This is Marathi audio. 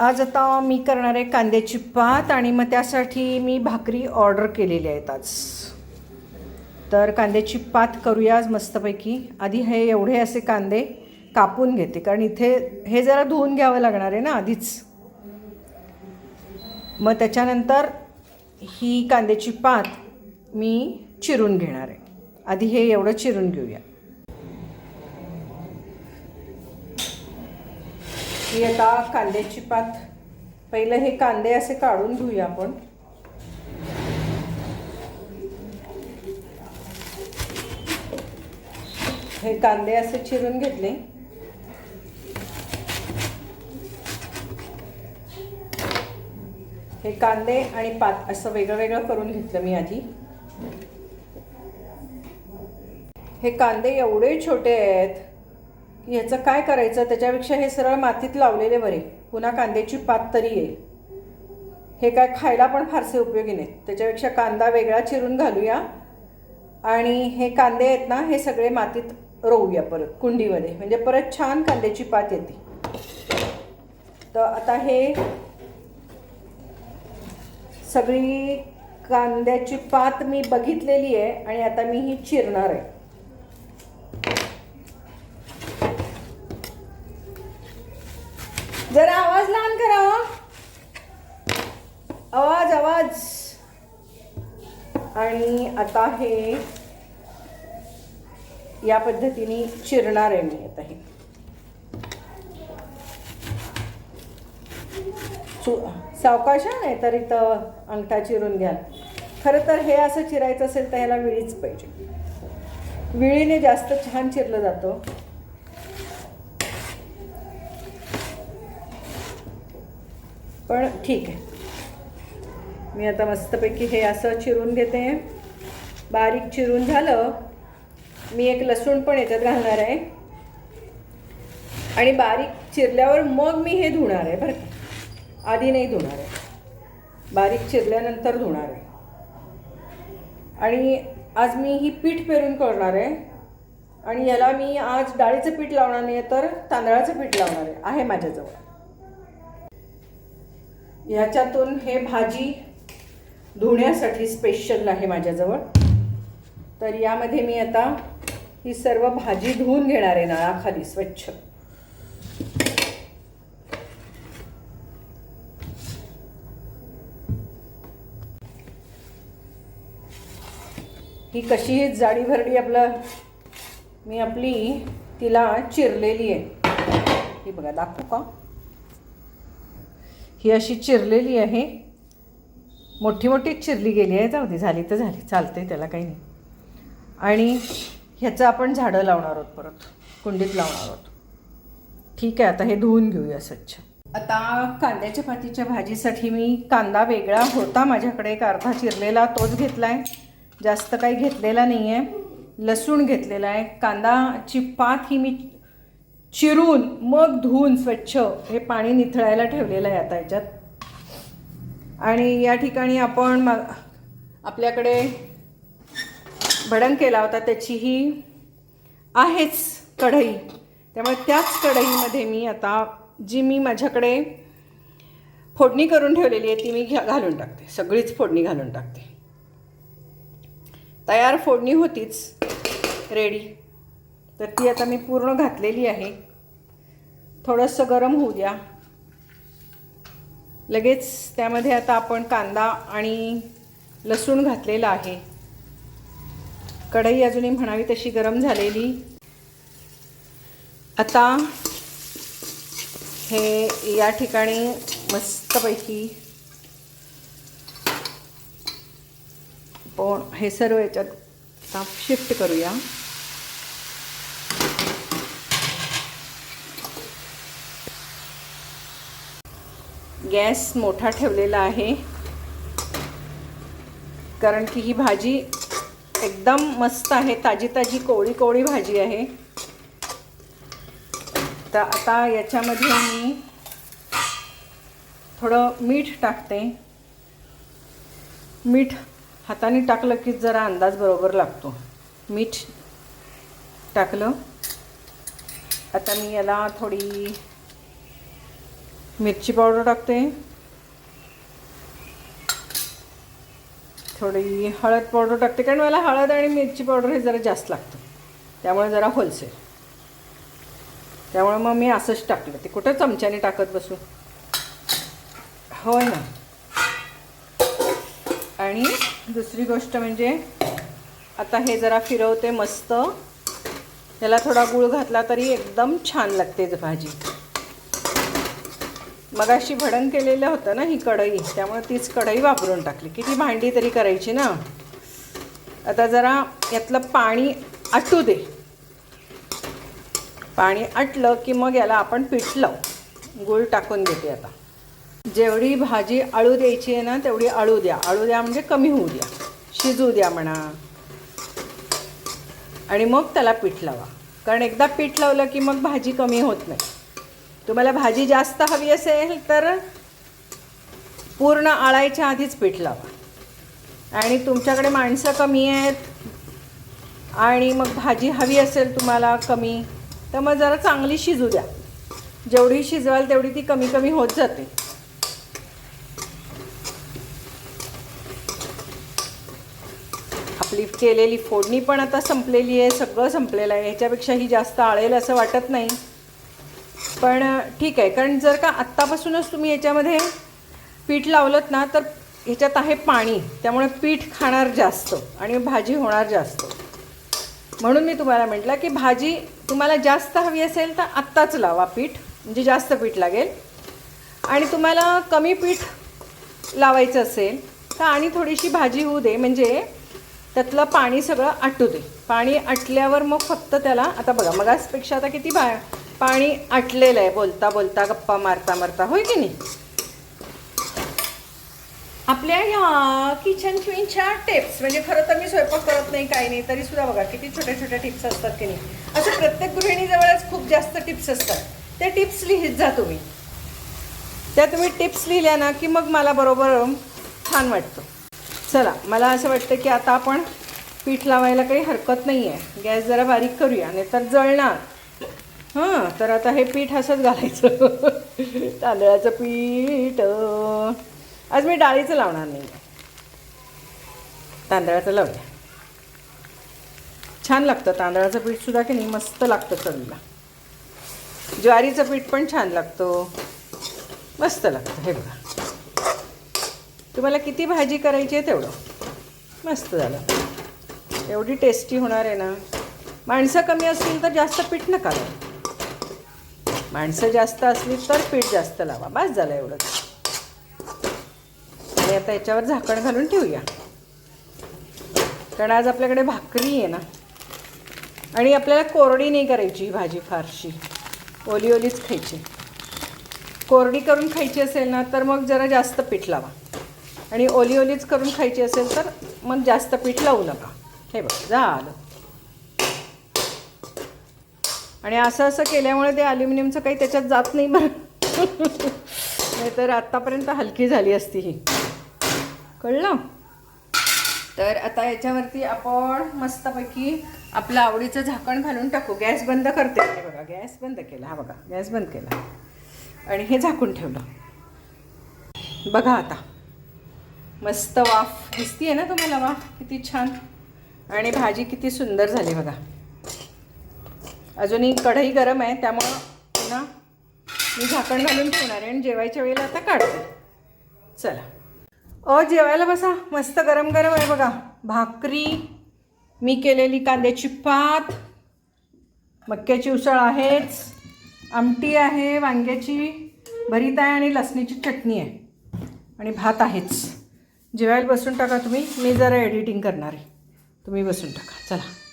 आज आता मी करणार आहे कांद्याची पात आणि मग त्यासाठी मी भाकरी ऑर्डर केलेली आहेत आज. तर कांद्याची पात करूया आज मस्तपैकी. आधी हे एवढे असे कांदे कापून घेते कारण इथे हे जरा धुवून घ्यावं लागणार आहे ना आधीच. मग त्याच्यानंतर ही कांद्याची पात मी चिरून घेणार आहे. आधी हे एवढं चिरून घेऊया. मी आता कांद्याची पात पहिलं हे कांदे असे काढून घेऊया आपण. हे कांदे असे चिरून घेतले. हे कांदे आणि पात असं वेगळं वेगळं करून घेतलं मी आधी. हे कांदे एवढे छोटे आहेत ह्याचं काय करायचं? त्याच्यापेक्षा हे सरळ मातीत लावलेले बरे. पुन्हा कांद्याची पात तरी येईल. हे काय खायला पण फारसे उपयोगी नाहीत. त्याच्यापेक्षा कांदा वेगळा चिरून घालूया. आणि हे कांदे आहेत ना हे सगळे मातीत रोवूया परत कुंडीमध्ये. म्हणजे परत छान कांद्याची पात येते. तर आता हे सगळी कांद्याची पात मी बघितलेली आहे आणि आता मी ही चिरणार आहे. जरा आवाज लहान करा हो. आवाज आवाज. आणि आता हे या पद्धतीने चिरणार आहे मी आता हे. सावकाशा नाही तर इथं अंगठा चिरून घ्या. खरं तर हे असं चिरायचं असेल तर ह्याला विळीच पाहिजे. विळीने जास्त छान चिरलं जातं. पण ठीक आहे. मी आता मस्तपैकी हे असं चिरून घेते. बारीक चिरून झालं. मी एक लसूण पण याच्यात घालणार आहे. आणि बारीक चिरल्यावर मग मी हे धुणार आहे बरं का. आधी नाही धुणार आहे. बारीक चिरल्यानंतर धुणार आहे. आणि आज मी ही पीठ पेरून करणार आहे. आणि याला मी आज डाळीचं पीठ लावणार नाही तर तांदळाचं पीठ लावणार आहे. आहे माझ्याजवळ. ह्याच्यातून हे भाजी धुण्यासाठी स्पेशल आहे माझ्याजवळ. तर यामध्ये मी आता ही सर्व भाजी धुवून घेणार आहे नळाखाली स्वच्छ. ही कशी जाडी भरडी आपलं मी आपली तिला चिरलेली आहे. ही बघा दाखवू का? ही अशी चिरलेली आहे. मोठी मोठीच चिरली गेली आहे. जाऊ दे झाली तर झाली. चालते त्याला काही नाही. आणि ह्याचं आपण झाडं लावणार आहोत परत. कुंडीत लावणार आहोत. ठीक आहे आता हे धुवून घेऊया स्वच्छ. आता कांद्याच्या पातीच्या भाजीसाठी मी कांदा वेगळा होता माझ्याकडे. एक अर्धा चिरलेला तोच घेतला आहे जास्त काही घेतलेला नाही आहे लसूण घेतलेला आहे. कांदाची पात ही मी चिरून मग धुवून स्वच्छ हे पाणी निथळायला ठेवलेलं आहे आता याच्यात. आणि या ठिकाणी आपण मग आपल्याकडे भडंग केला होता त्याचीही आहेच कढई. त्यामुळे त्याच कढईमध्ये मी आता जी मी माझ्याकडे फोडणी करून ठेवलेली आहे ती मी घ्या घालून टाकते. सगळीच फोडणी घालून टाकते. तयार फोडणी होतीच. रेडी तर ती आता मी पूर्ण घातलेली आहे. थोडंसं गरम होऊ द्या. लगेच त्यामध्ये आता आपण कांदा आणि लसूण घातलेला आहे. कढई अजूनही म्हणावी तशी गरम झालेली. आता हे या ठिकाणी मस्तपैकी पण हे सर्व याच्यात आता शिफ्ट करूया. गॅस मोठा ठेवलेला आहे. कारण की ही भाजी एकदम मस्त आहे. ताजी ताजी कोवळी कोवळी भाजी आहे. तर आता याच्यामध्ये मी थोडं मीठ टाकते. मीठ हाताने टाकलं की जरा अंदाज बरोबर लागतो. मीठ टाकलं. आता मी याला थोडी मिरची पावडर टाकते. थोडी हळद पावडर टाकते कारण मला हळद आणि मिरची पावडर हे जरा जास्त लागतं. त्यामुळे जरा होलसेल. त्यामुळे मग मी असंच टाकलं. ते कुठं चमच्याने टाकत बसू? होय ना. आणि दुसरी गोष्ट म्हणजे आता हे जरा फिरवते मस्त. याला थोडा गूळ घातला तरी एकदम छान लागते भाजी. मग अशी भडंग केलेलं होतं ना ही कढई त्यामुळे तीच कढई वापरून टाकली. किती भांडी तरी करायची ना. आता जरा यातलं पाणी आटू दे. पाणी आटलं की मग याला आपण पीठ लावू गूळ टाकून देते आता. जेवढी भाजी आळू द्यायची आहे ना तेवढी आळू द्या. आळू द्या म्हणजे कमी होऊ द्या. शिजू द्या म्हणा. आणि मग त्याला पीठ लावा. कारण एकदा पीठ लावलं की मग भाजी कमी होत नाही. तुम्हाला भाजी जास्त हवी असेल तर पूर्ण आळायच्या आधीच पीठ लावा. आणि तुमच्याकडे माणसं कमी आहेत आणि मग भाजी हवी असेल तुम्हाला कमी तर मग जरा चांगली शिजू द्या. जेवढी शिजवाल तेवढी ती कमी कमी होत जाते. आपली केलेली फोडणी पण आता संपलेली आहे सगळं संपलेलं आहे. ह्याच्यापेक्षा ही जास्त आळेल असं वाटत नाही. पण ठीक आहे. कारण जर का आत्तापासूनच तुम्ही याच्यामध्ये पीठ लावलं ना तर ह्याच्यात आहे पाणी. त्यामुळे पीठ खाणार जास्त आणि भाजी होणार जास्त. म्हणून मी तुम्हाला म्हटलं की भाजी तुम्हाला जास्त हवी असेल तर आत्ताच लावा पीठ. म्हणजे जास्त पीठ लागेल. आणि तुम्हाला कमी पीठ लावायचं असेल तर आणि थोडीशी भाजी होऊ दे. म्हणजे त्यातलं पाणी सगळं आटू दे. पाणी आटल्यावर मग फक्त त्याला आता बघा मगासपेक्षा आता किती बा पाणी आटलेलं आहे. बोलता बोलता गप्पा मारता मारता. होय की नाही? आपल्या ह्या किचन क्वीनच्या टिप्स म्हणजे खरं तर मी स्वयंपाक करत नाही काही नाही तरी सुद्धा बघा किती छोट्या छोट्या टिप्स असतात की नाही? असं प्रत्येक गृहिणीजवळच खूप जास्त टिप्स असतात. त्या टिप्स लिहित जा तुम्ही. त्या तुम्ही टिप्स लिहिल्या ना की मग मला बरोबर छान वाटतं. चला मला असं वाटतं की आता आपण पीठ लावायला काही हरकत नाही आहे गॅस जरा बारीक करूया नाही तर जळणार. हां तर आता हे पीठ असंच घालायचं. तांदळाचं पीठ. आज मी डाळीचं लावणार नाही. तांदळाचं लावूया छान लागतं तांदळाचं पीठसुद्धा की नाही? मस्त लागतं चवीला. ज्वारीचं पीठ पण छान लागतो. मस्त लागतं हे बघा. तुम्हाला किती भाजी करायची आहे तेवढं? मस्त झालं. एवढी टेस्टी होणार आहे ना. माणसं कमी असतील तर जास्त पीठ नका लावू. माणसं जास्त असली तर पीठ जास्त लावा. बास झालं एवढंच. आणि आता याच्यावर झाकण घालून ठेवूया. कारण आज आपल्याकडे भाकरी आहे ना. आणि आपल्याला कोरडी नाही करायची ही भाजी फारशी. ओली ओलीच खायची. कोरडी करून खायची असेल ना तर मग जरा जास्त पीठ लावा. आणि ओली ओलीच करून खायची असेल तर मग जास्त पीठ लावू नका. हे बघ झालं. आणि असं असं केल्यामुळे ते अल्युमिनियमचं काही त्याच्यात जात नाही बरं. नाही तर आत्तापर्यंत हलकी झाली असती ही. कळलं? तर आता याच्यावरती आपण मस्तपैकी आपलं आवडीचं झाकण घालून टाकू. गॅस बंद करते. बघा गॅस बंद केला. हा बघा गॅस बंद केला. आणि हे झाकून ठेवलं. बघा आता. मस्त वाफ. दिसतीये ना तुम्हाला वाफ? किती छान. आणि भाजी किती सुंदर झाली बघा. अजूनही कढई गरम आहे त्यामुळं पुन्हा मी झाकण घालून ठेवणार आहे आणि जेवायच्या वेळेला आता काढते. चला. अ जेवायला बसा. मस्त गरम गरम आहे बघा. भाकरी मी केलेली कांद्याची पात मक्याची उसळ आहेच आमटी आहे वांग्याची भरीत आहे आणि लसणीची चटणी आहे. आणि भात आहेच. जेवायला बसून टाका तुम्ही. मी जरा एडिटिंग करणार आहे. तुम्ही बसून टाका. चला.